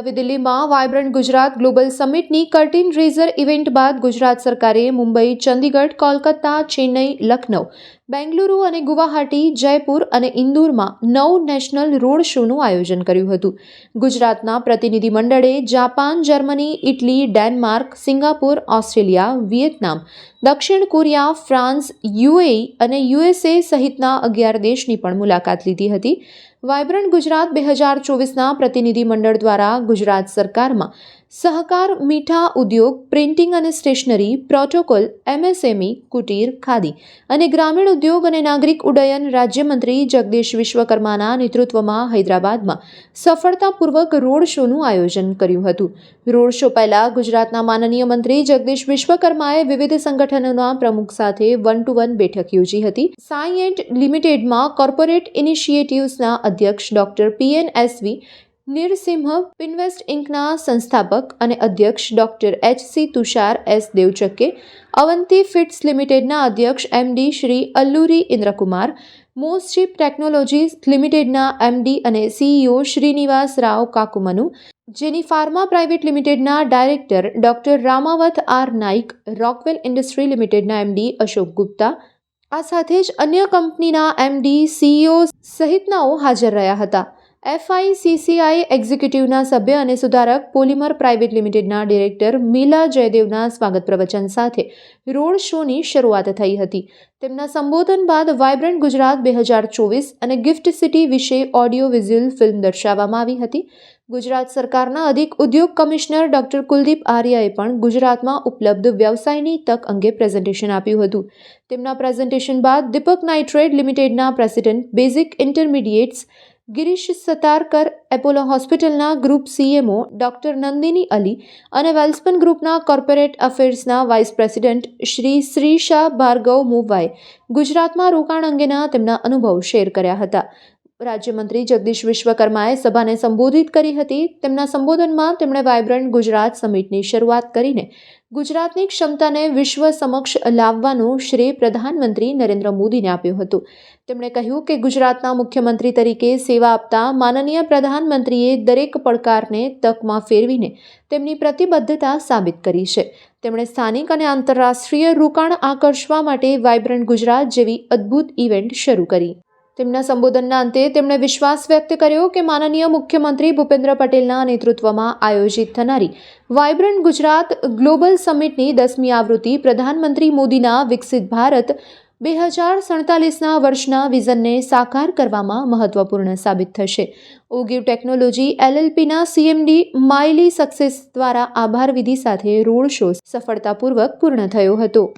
નવી દિલ્હીમાં vibrant Gujarat global સમિટની કર્ટિન રેઝર ઇવેન્ટ બાદ ગુજરાત સરકારે મુંબઈ, ચંદીગઢ, કોલકાતા, ચેન્નઈ લખનૌ બેંગલુરુ અને ગુવાહાટી, જયપુર અને ઇન્દોરમાં નવ નેશનલ રોડ શોનું આયોજન કર્યું હતું. ગુજરાતના પ્રતિનિધિ મંડળે Japan, Germany, Italy, Denmark, Singapore, Australia, Vietnam, દક્ષિણ કોરિયા, ફ્રાન્સ, યુએઈ અને યુએસએ સહિતના અગિયાર દેશની પણ મુલાકાત લીધી હતી. વાયબ્રન્ટ ગુજરાત બે હજાર ચોવીસના પ્રતિનિધિ મંડળ દ્વારા ગુજરાત સરકારમાં સહકાર, મીઠા ઉદ્યોગ, પ્રિન્ટિંગ અને સ્ટેશનરી, પ્રોટોકોલ, એમએસએમઈ, કુટીર, ખાદી અને ગ્રામીણ ઉદ્યોગ અને નાગરિક ઉડ્ડયન રાજ્યમંત્રી જગદીશ વિશ્વકર્માના નેતૃત્વમાં હૈદરાબાદમાં સફળતાપૂર્વક રોડ શોનું આયોજન કર્યું હતું. રોડ શો પહેલા ગુજરાતના માનનીય મંત્રી જગદીશ વિશ્વકર્માએ વિવિધ સંગઠનોના પ્રમુખ સાથે વન ટુ વન બેઠક યોજી હતી. સાયન્ટ લિમિટેડમાં કોર્પોરેટ ઇનિશિયેટિવ્સના અધ્યક્ષ ડોક્ટર પીએન એસવી નિરસિંહ પિન્વેસ્ટ ઇન્કના સંસ્થાપક અને અધ્યક્ષ doctor H C Tushar S Devchake Avanti feeds લિમિટેડના અધ્યક્ષ એમડી શ્રી અલ્લુરી ઇન્દ્રકુમાર, મોસ્ટશિપ ટેકનોલોજીસ લિમિટેડના એમડી અને સીઈઓ શ્રીનિવાસ રાવ કાકુમનુ, જેની ફાર્મા પ્રાઇવેટ લિમિટેડના director doctor Ramavat R Naik, Rockwell industry લિમિટેડના એમડી અશોક ગુપ્તા, આ સાથે જ અન્ય કંપનીના એમડી સીઈઓ સહિતનાઓ હાજર રહ્યા હતા. એફઆઈસીસીઆઈ એક્ઝિક્યુટિવના સભ્ય અને સુધારક પોલિમર પ્રાઇવેટ લિમિટેડના ડિરેક્ટર મીલા જયદેવના સ્વાગત પ્રવચન સાથે રોડ શોની શરૂઆત થઈ હતી. તેમના સંબોધન બાદ વાયબ્રન્ટ ગુજરાત બે હજાર ચોવીસ અને ગિફ્ટ સિટી વિશે ઓડિયો વિઝ્યુઅલ ફિલ્મ દર્શાવવામાં આવી હતી. ગુજરાત સરકારના અધિક ઉદ્યોગ કમિશનર ડોક્ટર કુલદીપ આર્યાએ પણ ગુજરાતમાં ઉપલબ્ધ વ્યવસાયની તક અંગે પ્રેઝન્ટેશન આપ્યું હતું. તેમના પ્રેઝન્ટેશન બાદ દીપક નાઇટ્રેટ લિમિટેડના president basic intermediates Girish Satarkar Apollo હોસ્પિટલના group CMO doctor Nandini Ali અને વેલ્સપન ગ્રુપના કોર્પોરેટ અફેર્સના વાઇસ પ્રેસિડેન્ટ શ્રી શ્રી શાહ ભાર્ગવ મુવાએ ગુજરાતમાં રોકાણ અંગેના તેમના અનુભવ શેર કર્યા હતા. રાજ્યમંત્રી જગદીશ વિશ્વકર્માએ સભાને સંબોધિત કરી હતી. તેમના સંબોધનમાં તેમણે વાયબ્રન્ટ ગુજરાત સમિટની શરૂઆત કરીને ગુજરાતની ક્ષમતાને વિશ્વ સમક્ષ લાવવાનું શ્રેય પ્રધાનમંત્રી નરેન્દ્ર મોદીને આપ્યું હતું. તેમણે કહ્યું કે ગુજરાતના મુખ્યમંત્રી તરીકે સેવા આપતા માનનીય પ્રધાનમંત્રીએ દરેક પડકારને તકમાં ફેરવીને તેમની પ્રતિબદ્ધતા સાબિત કરી છે. તેમણે સ્થાનિક અને આંતરરાષ્ટ્રીય રોકાણ આકર્ષવા માટે વાયબ્રન્ટ ગુજરાત જેવી અદ્ભુત ઇવેન્ટ શરૂ કરી. તેમના સંબોધનના અંતે તેમણે વિશ્વાસ વ્યક્ત કર્યો કે માનનીય મુખ્યમંત્રી ભૂપેન્દ્ર પટેલના નેતૃત્વમાં આયોજિત થનારી વાયબ્રન્ટ ગુજરાત ગ્લોબલ સમિટની દસમી આવૃત્તિ પ્રધાનમંત્રી મોદીના વિકસિત ભારત બે હજાર સડતાલીસના વર્ષના વિઝનને સાકાર કરવામાં મહત્વપૂર્ણ સાબિત થશે. ઓગ્યુ ટેકનોલોજી એલએલપીના સીએમડી માઇલી સક્સેસ દ્વારા આભાર વિધિ સાથે રોડ શો સફળતાપૂર્વક પૂર્ણ થયો હતો.